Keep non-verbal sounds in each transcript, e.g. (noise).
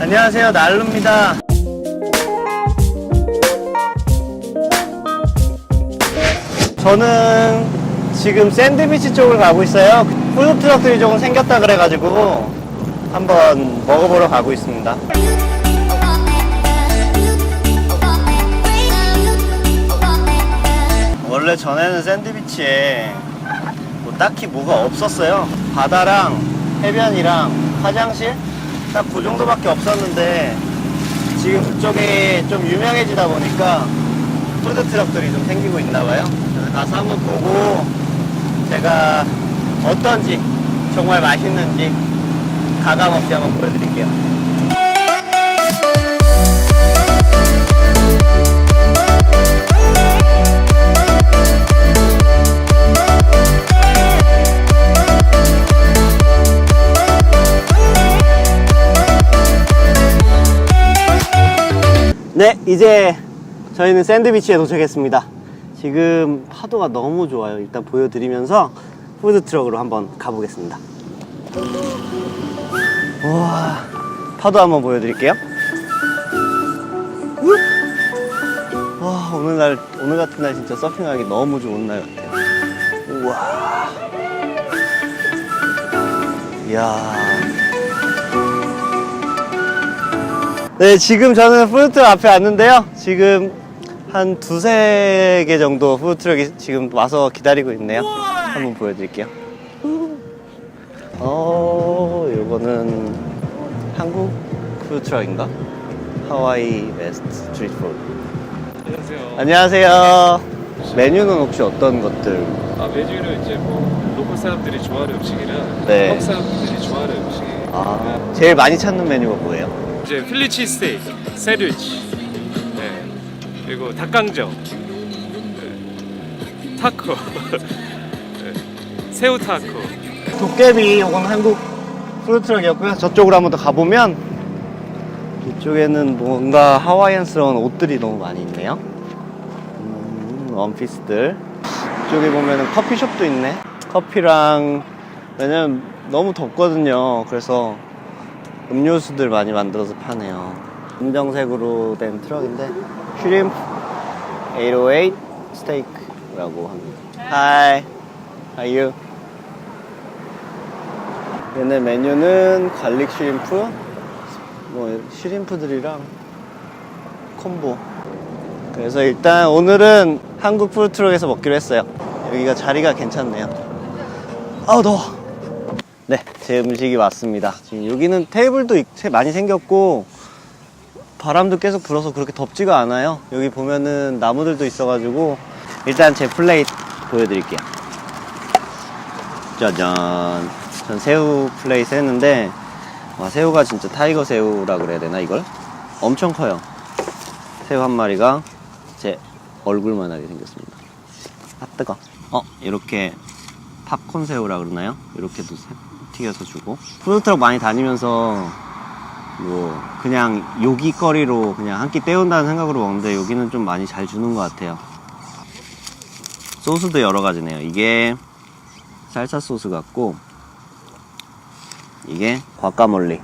안녕하세요, 날루입니다. 저는 지금 샌드위치 쪽을 가고 있어요. 푸드트럭들이 조금 생겼다 그래가지고 한번 먹어보러 가고 있습니다. 원래 전에는 샌드위치에 뭐 딱히 뭐가 없었어요. 바다랑 해변이랑 화장실 딱 그 정도밖에 없었는데 지금 그쪽이 좀 유명해지다 보니까 푸드 트럭들이 좀 생기고 있나 봐요. 그래서 가서 한번 보고 제가 어떤지 정말 맛있는지 가감 없이 한번 보여드릴게요. 네, 이제 저희는 샌드위치에 도착했습니다. 지금 파도가 너무 좋아요. 일단 보여드리면서 푸드트럭으로 한번 가보겠습니다. 우와, 파도 한번 보여드릴게요. 와, 오늘 날, 오늘 같은 날 진짜 서핑하기 너무 좋은 날 같아요. 우와. 이야. 네, 지금 저는 푸드트럭 앞에 왔는데요. 지금 한 두세 개 정도 푸드트럭이 지금 와서 기다리고 있네요. 한번 보여드릴게요. 어, 요거는 한국 푸드트럭인가? 하와이 베스트 스트리트 푸드. 안녕하세요. 안녕하세요. 메뉴는 혹시 어떤 것들? 아 메뉴는 이제 뭐 로컬 사람들이 좋아하는 음식이랑 네. 한국 사람들이 좋아하는 음식. 아, 제일 많이 찾는 메뉴가 뭐예요? 이제 필리 치 스테이크, 샌드위치, 네. 그리고 닭강정, 네. 타코, (laughs) 네. 새우 타코. 도깨비 이건 한국 푸드트럭이었고요. 저쪽으로 한번 더 가보면 이쪽에는 뭔가 하와이안스러운 옷들이 너무 많이 있네요. 음, 원피스들. 이쪽에 보면은 커피숍도 있네. 커피랑 왜냐면 너무 덥거든요. 그래서 음료수들 많이 만들어서 파네요. 검정색으로 된 트럭인데 슈림프 808 스테이크라고 합니다. How are you? 얘네 메뉴는 갈릭 슈림프, 뭐 슈림프들이랑 콤보. 그래서 일단 오늘은 한국 푸드트럭에서 먹기로 했어요. 여기가 자리가 괜찮네요. 아우 더워. 네, 제 음식이 왔습니다. 지금 여기는 테이블도 있- 많이 생겼고 바람도 계속 불어서 그렇게 덥지가 않아요. 여기 보면은 나무들도 있어가지고 일단 제 플레이트 보여드릴게요. 짜잔. 전 새우 플레이스 했는데, 와, 새우가 진짜 타이거 새우라 그래야 되나, 이걸? 엄청 커요. 새우 한 마리가 제 얼굴만 하게 생겼습니다. 아, 뜨거. 어, 이렇게 팝콘 새우라 그러나요? 이렇게도 새- 튀겨서 주고. 푸드트럭 많이 다니면서, 뭐, 그냥 요기거리로 그냥 한 끼 때운다는 생각으로 먹는데, 여기는 좀 많이 잘 주는 것 같아요. 소스도 여러 가지네요. 이게 살사 소스 같고 이게 과카몰리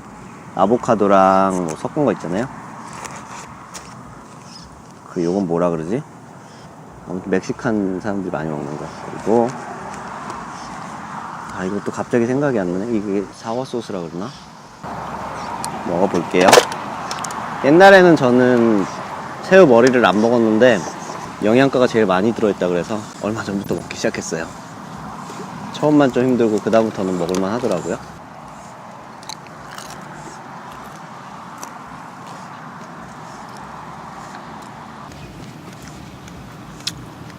아보카도랑 뭐 섞은 거 있잖아요. 그 요건 뭐라 그러지? 아무튼 멕시칸 사람들이 많이 먹는 거. 그리고 아 이것도 갑자기 생각이 안 나네. 이게 사워 소스라 그러나? 먹어볼게요. 옛날에는 저는 새우 머리를 안 먹었는데 영양가가 제일 많이 들어있다 그래서 얼마 전부터 먹기 시작했어요. 처음만 좀 힘들고 그 다음부터는 먹을만 하더라고요.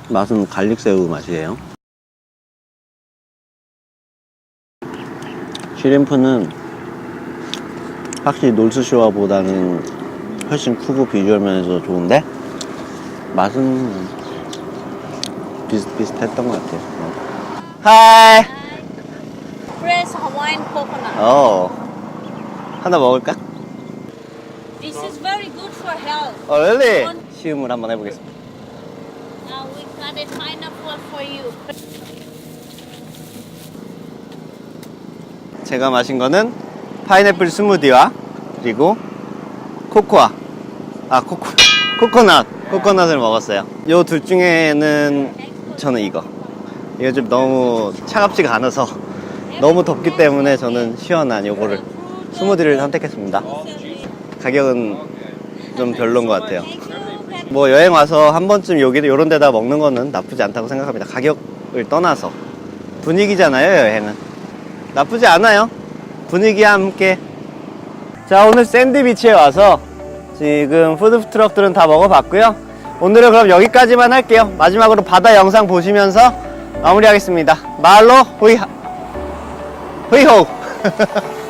맛은 갈릭새우 맛이에요. 시림프는 확실히 놀스쇼아보다는 훨씬 크고 비주얼 면에서 좋은데 맛은 비슷비슷했던 것 같아요. 하이. Fresh Hawaiian coconut. 어. 하나 먹을까? This is very good for health. 어, really? 시음을 한번 해보겠습니다. Now we got a pineapple for you. 제가 마신 거는 파인애플 스무디와 그리고 코코아. 아, 코코, 코코넛. 코코넛을 먹었어요. 요 둘 중에는 저는 이거. 이거 좀 너무 차갑지가 않아서 너무 덥기 때문에 저는 시원한 요거를 스무디를 선택했습니다. 가격은 좀 별론 것 같아요. 뭐 여행 와서 한 번쯤 여기 요런 데다 먹는 거는 나쁘지 않다고 생각합니다. 가격을 떠나서 분위기잖아요, 여행은. 나쁘지 않아요. 분위기와 함께. 자, 오늘 샌드비치에 와서 지금 푸드 트럭들은 다 먹어봤고요. 오늘은 그럼 여기까지만 할게요. 마지막으로 바다 영상 보시면서 마무리하겠습니다. 말로 호이, 호이호! (laughs)